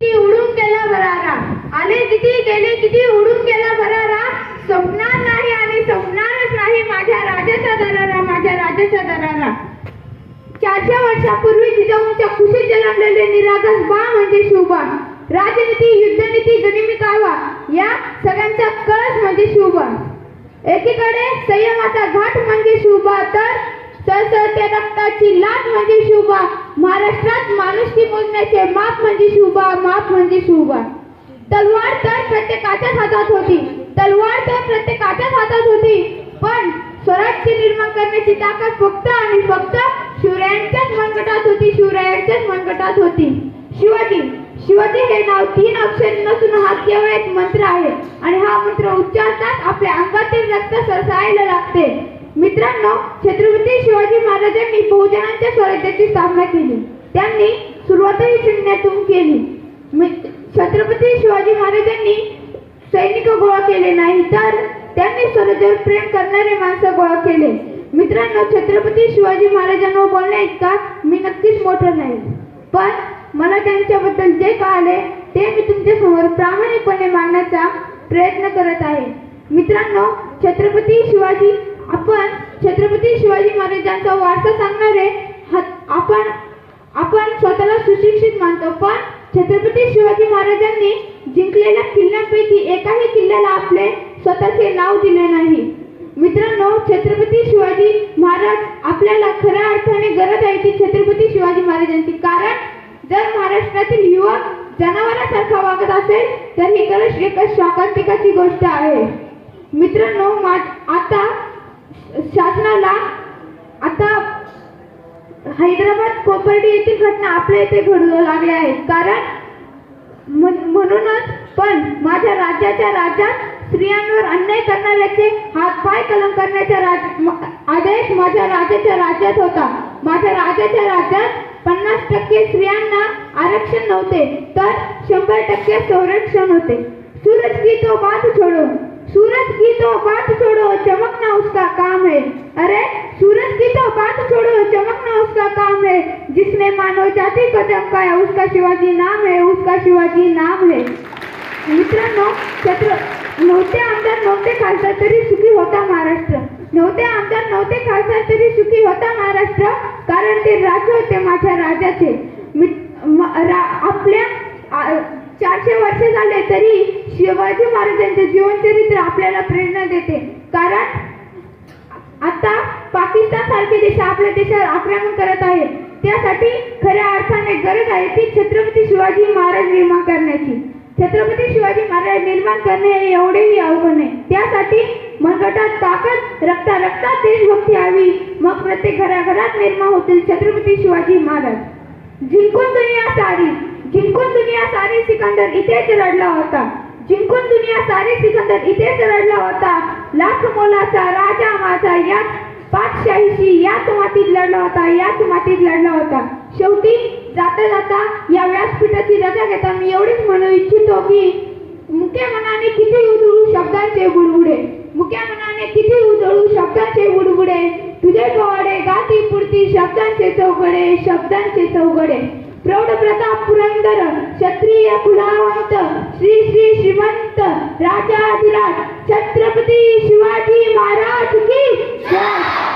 किती उडून गेला भरारा आले किती गेले किती उडून गेला भरारा स्वप्नात नाही आणि स्वप्नातच नाही माझ्या राजाचा दरारा माझ्या राजाचा दरारा चारशे वर्षापूर्वी जिजाऊंच्या कुशीत जन्मलेले निरागस बा म्हणजे शुभा. राजनीती युद्धनीती गनिमी कावा या सगळ्यांचा कळस म्हणजे शिवबा एकीकडे संयमाचा घाट म्हणजे शुभा तर सळसळत्या रक्ताची लाट म्हणजे शिवबा महाराष्ट्रात माणुसकी बोलण्याचे माप म्हणजे शिवबा माप म्हणजे शिवबा तलवार तर प्रत्येकाच्याच हातात होती. तलवार तर प्रत्येकाच्याच हातात होती. पण स्वराज्य निर्माण करण्याची ताकद फक्त आणि फक्त शिवरायांच्याच मनगटात होती शिवरायांच्याच मनगटात होती. शिवाजी शिवाजी हे नाव तीन अक्षर नसून हा केवळ एक मंत्र आहे. आणि हा मंत्र उच्चारताच आपल्या अंगातील रक्त सरसायला लागते. मित्रांनो छत्रपती शिवाजी महाराजांनी बहुजनांच्या स्वराज्याची स्थापना केली. त्यांनी सुरुवातही शून्यातून केली. मि- छत्रपती शिवाजी महाराजांनी सैनिक गोळा केले नाही तर त्यांनी स्वराज्यावर प्रेम करणारे माणसं गोळा केले. मित्रांनो छत्रपती शिवाजी महाराजांवर बोलण्या इतका मी नक्कीच मोठं नाही. पण मला त्यांच्याबद्दल जे कळाले ते मी तुमच्यासमोर प्रामाणिकपणे मांडण्याचा प्रयत्न करत आहे. मित्रांनो छत्रपती शिवाजी आपण छत्रपती शिवाजी महाराजांचा वारसा सांगणारे आपण आपण स्वतःला सुशिक्षित मानतो पण छत्रपती शिवाजी महाराजांनी जिंकलेल्या किल्ल्यांपैकी एकाही किल्ल्याला आपले स्वतःचे नाव दिले नाही. मित्रांनो छत्रपती शिवाजी महाराज आपल्याला खऱ्या अर्थाने गरज आहे ती छत्रपती शिवाजी महाराजांची कारण जर महाराष्ट्रातील युवक जनावरांसारखा वागत असेल तर ही गरज एका शाकांतिकाची गोष्ट आहे. मित्रांनो आता शासनाला आता हैदराबाद कोपर्डी येथील घटना आपल्या इथे घडू लागल्या आहेत कारण म्हणूनच पण माझ्या राज्याच्या राज्यात स्त्रियांवर अन्याय करणाऱ्याचे हातपाय कलम करण्याचा राज आदेश माझ्या राज्याच्या राज्यात होता. माझ्या राज्याच्या राज्यात पन्नास टक्के स्त्रियांना आरक्षण नव्हते तर शंभर टक्के संरक्षण होते. सूरज की तो बात छोड़ो सूरज की तो बात छोड़ो चमकना उसका काम है। अरे सूरज की तो बात छोड़ो चमकना उसका काम है। जिसने मानव जाति को चमकाया उसका शिवाजी नाम है उसका शिवाजी नाम है। मित्रांनो छत्र नव्हते आमदार नव्हते खासदार तरी सुखी होता महाराष्ट्र। नव्हते आमदार नव्हते खासदार तरी सुखी होता महाराष्ट्र कारण ते राज्य होते माझ्या राजाचे. रा- आपल्या चारशे वर्ष झाले तरी शिवाजी महाराजांचे जीवनचरित्र आपल्याला प्रेरणा देते. कारण आता पाकिस्तान सारखे देश आपल्या देशावर आक्रमण करत आहे. त्यासाठी खऱ्या अर्थाने गरज आहे ती छत्रपती शिवाजी महाराज निर्माण करण्याची. छत्रपती शिवाजी महाराज निर्माण करणे हे एवढेही अवघड नाही त्यासाठी मनगटात ताकद रक्ता रक्तात देशभक्ती हवी. मग प्रत्येक घराघरात निर्माण होतील छत्रपती शिवाजी महाराज. जिंकून दुनिया सारी जिंकून दुनिया सारी सिकंदर इथेच रडला होता. जिंकून दुनिया सारी सिकंदर इथेच रडला होता. लाख मोलाचा राजा माझा याच पाचशाहीशी याच मातीत लढला होता याच मातीत लढला होता. शेवटी जाता जाता या व्यासपीठाची रजा घेता मी एवढीच म्हणू इच्छितो की मुख्या मनाने किती उधळू शब्दांचे बुडबुडे. मुख्या मनाने किती उधळू शब्दांचे बुडबुडे. तुझे पोवाडे गाती पुरती शब्दांचे चौघडे शब्दांचे चौघडे. प्रौढ प्रताप पुरंदर क्षत्रिय कुलावंत राजा राजाधिराज छत्रपती शिवाजी महाराज की जय.